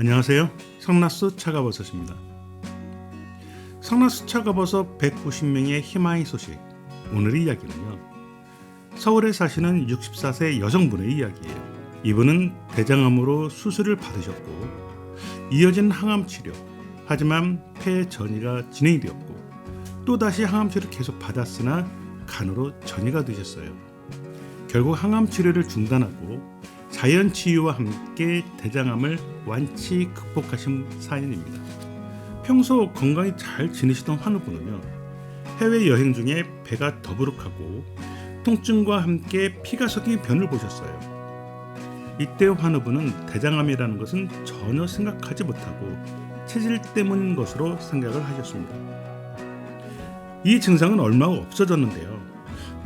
안녕하세요. 성나스 차가버섯입니다. 성나스 차가버섯 190명의 희망의 소식. 오늘의 이야기는요. 서울에 사시는 64세 여성분의 이야기예요. 이분은 대장암으로 수술을 받으셨고 이어진 항암 치료. 하지만 폐 전이가 진행이 되었고 또다시 항암 치료를 계속 받았으나 간으로 전이가 되셨어요. 결국 항암 치료를 중단하고 자연 치유와 함께 대장암을 완치 극복하신 사연입니다. 평소 건강히 잘 지내시던 환우분은요 해외 여행 중에 배가 더부룩하고 통증과 함께 피가 섞인 변을 보셨어요. 이때 환우분은 대장암이라는 것은 전혀 생각하지 못하고 체질 때문인 것으로 생각을 하셨습니다. 이 증상은 얼마 후 없어졌는데요.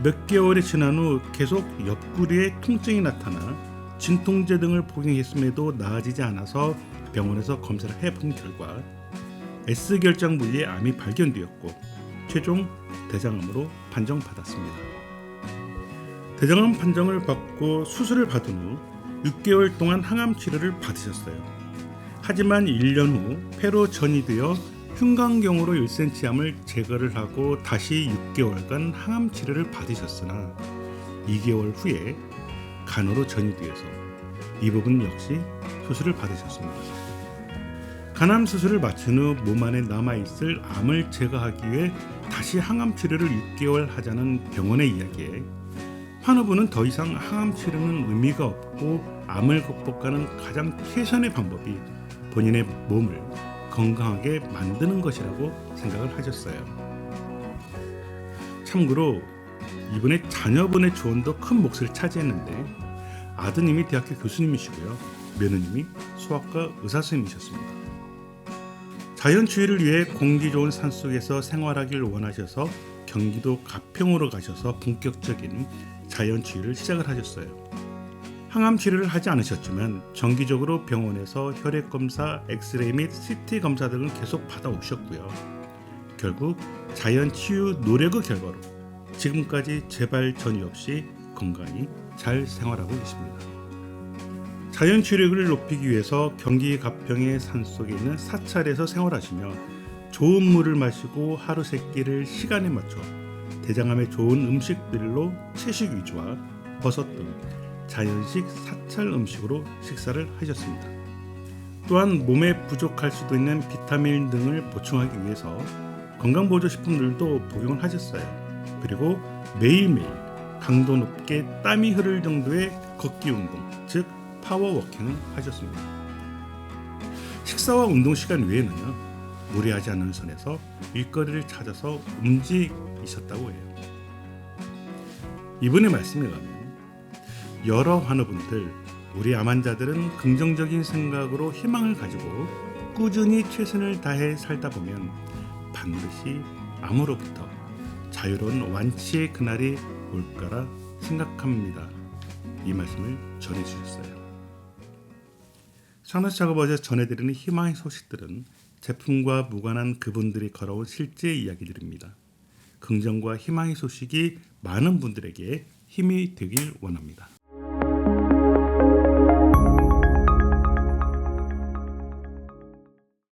몇 개월이 지난 후 계속 옆구리에 통증이 나타나 진통제 등을 복용했음에도 나아지지 않아서 병원에서 검사를 해본 결과 S 결장 부위에 암이 발견되었고 최종 대장암으로 판정받았습니다. 대장암 판정을 받고 수술을 받은 후 6개월 동안 항암 치료를 받으셨어요. 하지만 1년 후 폐로 전이 되어 흉곽경으로 1cm 암을 제거를 하고 다시 6개월간 항암 치료를 받으셨으나 2개월 후에 간으로 전이되어서 이 부분 역시 수술을 받으셨습니다. 간암 수술을 마친 후 몸 안에 남아 있을 암을 제거하기 위해 다시 항암 치료를 6개월 하자는 병원의 이야기에 환우분은 더 이상 항암 치료는 의미가 없고 암을 극복하는 가장 최선의 방법이 본인의 몸을 건강하게 만드는 것이라고 생각을 하셨어요. 참고로 이분의 자녀분의 조언도 큰 몫을 차지했는데 아드님이 대학교 교수님이시고요. 며느님이 수학과 의사 선생님이셨습니다. 자연 주의를 위해 공기 좋은 산 속에서 생활하길 원하셔서 경기도 가평으로 가셔서 본격적인 자연 치유를 시작을 하셨어요. 항암 치료를 하지 않으셨지만 정기적으로 병원에서 혈액 검사, 엑스레이 및 CT 검사 등을 계속 받아오셨고요. 결국 자연 치유 노력의 결과로 지금까지 재발 전이 없이 건강히 잘 생활하고 계십니다. 자연 치료를 높이기 위해서 경기 가평의 산속에 있는 사찰에서 생활하시며 좋은 물을 마시고 하루 세 끼를 시간에 맞춰 대장암에 좋은 음식들로 채식 위주와 버섯 등 자연식 사찰 음식으로 식사를 하셨습니다. 또한 몸에 부족할 수도 있는 비타민 등을 보충하기 위해서 건강보조식품들도 복용을 하셨어요. 그리고 매일매일 강도 높게 땀이 흐를 정도의 걷기 운동, 즉 파워워킹을 하셨습니다. 식사와 운동 시간 외에는요, 무리하지 않는 선에서 일거리를 찾아서 움직이셨다고 해요. 이분의 말씀에 가면 여러 환우분들, 우리 암 환자들은 긍정적인 생각으로 희망을 가지고 꾸준히 최선을 다해 살다 보면 반드시 암으로부터 자유로운 완치의 그날이 올 거라 생각합니다. 이 말씀을 전해주셨어요. 상나스 작업어제 전해드리는 희망의 소식들은 제품과 무관한 그분들이 걸어온 실제 이야기들입니다. 긍정과 희망의 소식이 많은 분들에게 힘이 되길 원합니다.